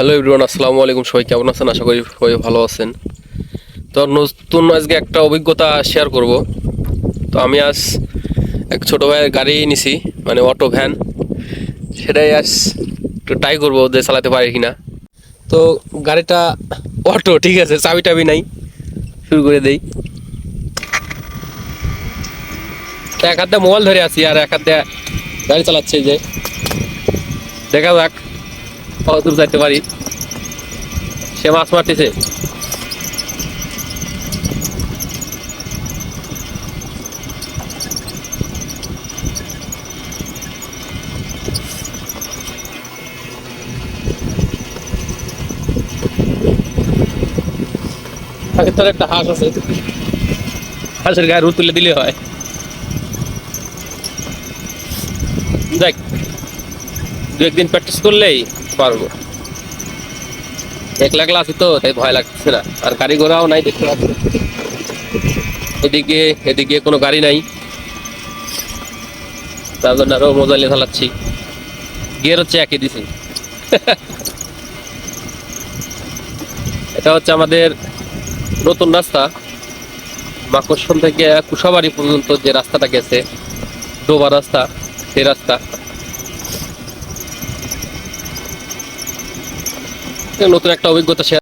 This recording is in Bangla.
হ্যালো এভরিওয়ান আসসালামু আলাইকুম। সবাই কেমন আছেন? আশা করি সবাই ভালো আছেন। তো নতুন আজকে একটা অভিজ্ঞতা শেয়ার করব। তো আমি আজ এক ছোটো ভাইয়ের গাড়ি নিছি মানে অটো ভ্যান সেটাই আজ একটু ট্রাই করব যে চালাতে পারি কিনা। তো গাড়িটা অটো ঠিক আছে চাবি টাবি নাই। শুরু করে দেই। এক হাতে মোবাইল ধরে আছি আর এক হাতে গাড়ি চালাচ্ছে যে। দেখা যাক কত দূর যাইতে পারি। সে মাছ মারতেছে। একটা হাঁস আছে। হাঁসের গায়ে রুদ তুলে দিলে হয়। দেখ। দু একদিন প্র্যাকটিস করলেই পারব। একলা একলা আছি তো, তাই ভয় লাগছে না। আর গাড়ি ঘোড়াও নাই দেখতে পাচ্ছি। এদিকে এদিকে কোনো গাড়ি নাই। তার জন্য আরও মোবাইলে চালাচ্ছি। গিয়ার হচ্ছে একই দিছি। এটা হচ্ছে আমাদের নতুন রাস্তা। মাকড়সন থেকে কুসাবাড়ি পর্যন্ত যে রাস্তাটা গেছে, ডোবা রাস্তা, সেই রাস্তা। নতুন একটা অভিজ্ঞতা শেয়ার